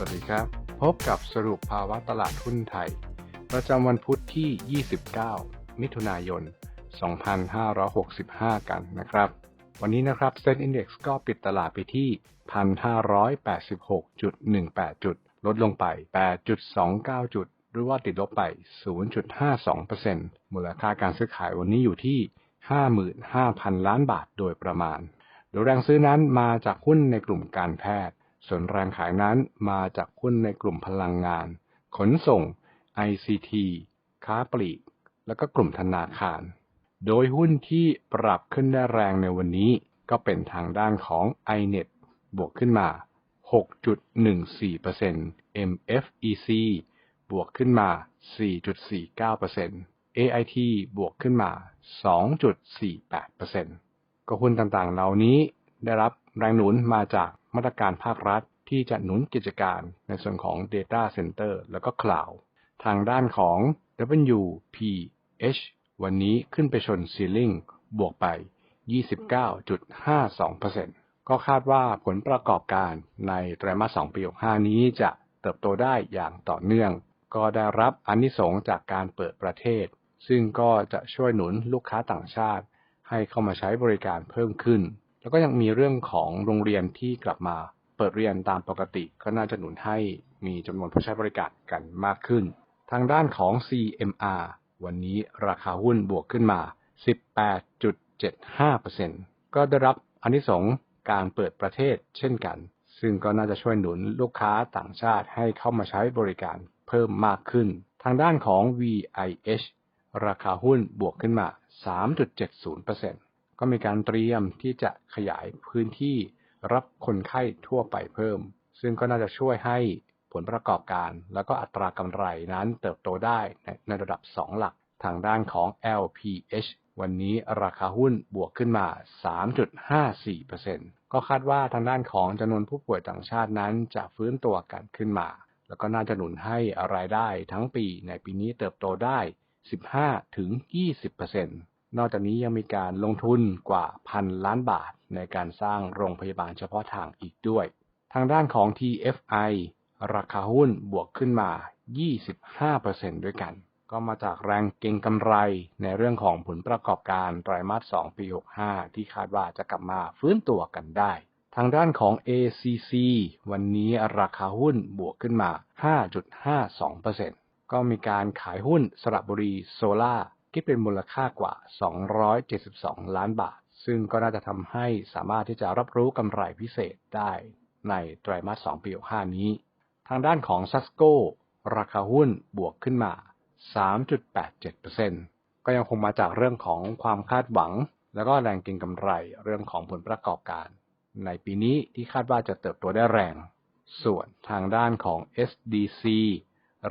วัสดีครับ พบกับสรุปภาวะตลาดหุ้นไทย ประจำวันพุทธที่ 29 มิถุนายน 2565 กันนะครับ วันนี้นะครับเซ็นอินดี x ก็ปิดตลาดไปที่ 1,586.18 จุด ลดลงไป 8.29 จุด หรือว่าติดลบไป 0.52%มูลค่าการซื้อขายวันนี้อยู่ที่ 55,000 ล้านบาทโดยประมาณ โดยแรงซื้อนั้นมาจากหุ้นในกลุ่มการแพทย์ ส่วนแรงขายนั้นมาจากหุ้นในกลุ่มพลังงาน ขนส่ง ICT ค้าปลีก แล้วก็กลุ่มธนาคาร โดยหุ้นที่ปรับขึ้นได้แรงในวันนี้ก็เป็นทางด้านของ iNet บวกขึ้นมา 6.14% MFEC บวกขึ้นมา 4.49% AIT บวกขึ้นมา 2.48%ก็หุ้นต่างๆ เหล่านี้ได้รับแรงหนุนมาจาก มาตรการภาครัฐที่จะหนุนกิจการในส่วนของ Data Center แล้วก็ Cloud ทางด้านของ WPH วันนี้ขึ้นไปชนซีลิงบวกไป 29.52%ก็คาดว่าผลประกอบการในไตรมาส 2 ปี 65 นี้จะเติบโตได้อย่างต่อเนื่อง ก็ได้รับอานิสงจากการเปิดประเทศ ซึ่งก็จะช่วยหนุนลูกค้าต่างชาติ ให้เข้ามาใช้บริการเพิ่มขึ้น แล้วก็ยังมีเรื่องของโรงเรียนที่กลับมาเปิดเรียนตามปกติ ก็น่าจะหนุนให้มีจำนวนผู้ใช้บริการกันมากขึ้น ทางด้านของ CMR วันนี้ราคาหุ้นบวกขึ้นมา 18.75%ก็ได้รับอนิสงส์การเปิดประเทศเช่นกัน ซึ่งก็น่าจะช่วยหนุนลูกค้าต่างชาติให้เข้ามาใช้บริการเพิ่มมากขึ้น ทางด้านของ VIH ราคาหุ้นบวกขึ้นมา 3.70% ก็มีการเตรียมที่จะขยายพื้นที่รับคนไข้ทั่วไปเพิ่ม ซึ่งก็น่าจะช่วยให้ผลประกอบการ แล้วก็อัตรากำไรนั้นเติบโตได้ในในระดับ 2 หลักทางด้านของ LPH วันนี้ราคาหุ้นบวกขึ้นมา 3.54%ก็คาดว่าทางด้านของจำนวนผู้ป่วยต่างชาตินั้นจะฟื้นตัวกันขึ้นมา แล้วก็น่าจะหนุนให้รายได้ทั้งปีในปีนี้เติบโตได้ 15-20% นอกจากนี้ยังมีการลงทุนกว่าพันล้านบาท ในการสร้างโรงพยาบาลเฉพาะทางอีกด้วย ทางด้านของ TFI ราคาหุ้นบวกขึ้นมา 25%ด้วยกัน ก็มาจากแรงเก็งกำไรในเรื่องของผลประกอบการไตรมาส 2 ปี 65 ที่คาดว่าจะกลับมาฟื้นตัวกันได้ ทางด้านของ ACC วันนี้ราคาหุ้นบวกขึ้นมา 5.52%ก็มีการขายหุ้นสระบุรีโซล่า คิดเป็นมูลค่ากว่า 272 ล้านบาท ซึ่งก็น่าจะทำให้สามารถที่จะรับรู้กำไรพิเศษได้ในไตรมาส 2 ปี65นี้ ทางด้านของซัสโกราคาหุ้นบวกขึ้นมา 3.87%ก็ยังคงมาจากเรื่องของความคาดหวัง แล้วก็แรงเก็งกำไรเรื่องของผลประกอบการ ในปีนี้ที่คาดว่าจะเติบโตได้แรง ส่วนทางด้านของ SDC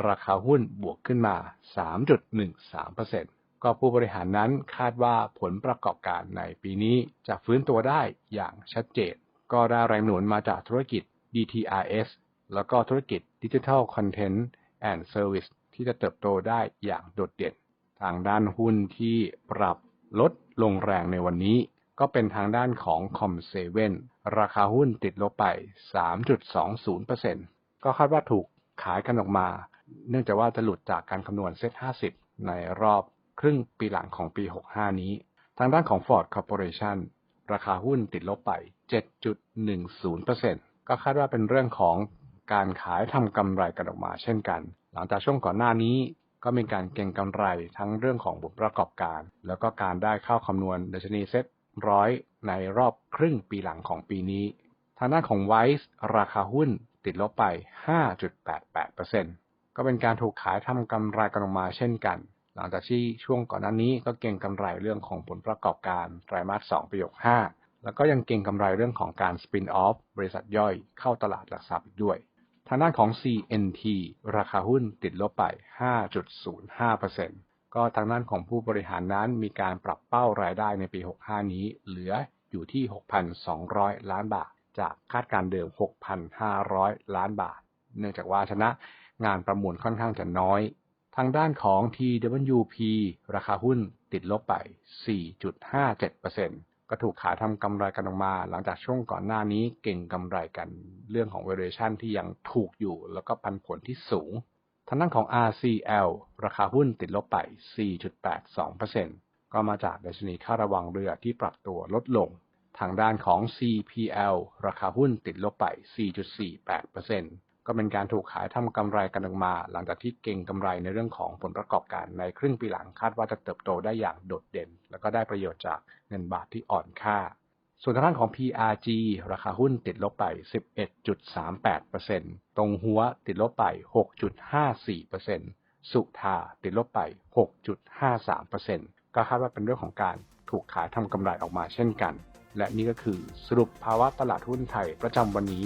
ราคาหุ้นบวกขึ้นมา 3.13% ก็ผู้บริหารนั้นคาดว่าผลประกอบการในปีนี้จะฟื้นตัวได้อย่างชัดเจน ก็ได้แรงหนุนมาจากธุรกิจ DTRS แล้วก็ธุรกิจ Digital Content and Service ที่จะเติบโตได้อย่างโดดเด่น ทางด้านหุ้นที่ปรับลดลงแรงในวันนี้ ก็เป็นทางด้านของ Com7 ราคาหุ้นติดลบไป 3.20%ก็คาดว่าถูกขายกันออกมา เนื่องจากว่าจะหลุดจากการคำนวณเซ็ต50 ในรอบ ครึ่งปีหลังของปี 65 นี้ ทางด้านของ Ford Corporation ราคาหุ้นติดลบไป 7.10%ก็คาดว่าเป็นเรื่องของการขายทำกำไรกันออกมาเช่นกัน หลังจากช่วงก่อนหน้านี้ก็มีการเก็งกำไรทั้งเรื่องของผลประกอบการ แล้วก็การได้เข้าคำนวณดัชนีเซ็ตร้อยในรอบครึ่งปีหลังของปีนี้ ทางด้านของ Wise ราคาหุ้นติดลบไป 5.88%ก็เป็นการถูกขายทำกำไรกันออกมาเช่นกัน หลังจากที่ช่วงก่อนหน้านี้ก็เก็งกำไรเรื่องของผลประกอบการไตรมาส2ปี65แล้วก็ยังเก็งกำไรเรื่องของการ spin off บริษัทย่อยเข้าตลาดหลักทรัพย์ด้วย ทางด้านของ CNT ราคาหุ้นติดลบไป 5.05%ก็ทางด้านของผู้บริหารนั้นมีการปรับเป้ารายได้ในปี 65 นี้ เหลืออยู่ที่ 6,200 ล้านบาท จากคาดการเดิม 6,500 ล้านบาท เนื่องจากว่าชนะงานประมูลค่อนข้างจะน้อย ทางด้านของ TWP ราคาหุ้นติดลบไป 4.57%ก็ถูกขาทำกำไรกันออกมา หลังจากช่วงก่อนหน้านี้เก่งกำไรกันเรื่องของ valuation ที่ยังถูกอยู่ แล้วก็ปันผลที่สูง ทางด้านของ RCL ราคาหุ้นติดลบไป 4.82%ก็มาจากดัชนีค่าระวังเรือที่ปรับตัวลดลง ทางด้านของ CPL ราคาหุ้นติดลบไป 4.48% ก็เป็นการถูกขายทำกำไรกันออกมา หลังจากที่เก่งกำไรในเรื่องของผลประกอบการในครึ่งปีหลังคาดว่าจะเติบโตได้อย่างโดดเด่น แล้วก็ได้ประโยชน์จากเงินบาทที่อ่อนค่า ส่วนทางด้านของ PRG ราคาหุ้นติดลบไป 11.38%ตรงหัวติดลบไป 6.54%สุทาติดลบไป 6.53%ก็คาดว่าเป็นเรื่องของการถูกขายทำกำไรออกมาเช่นกัน และนี่ก็คือสรุปภาวะตลาดหุ้นไทยประจำวันนี้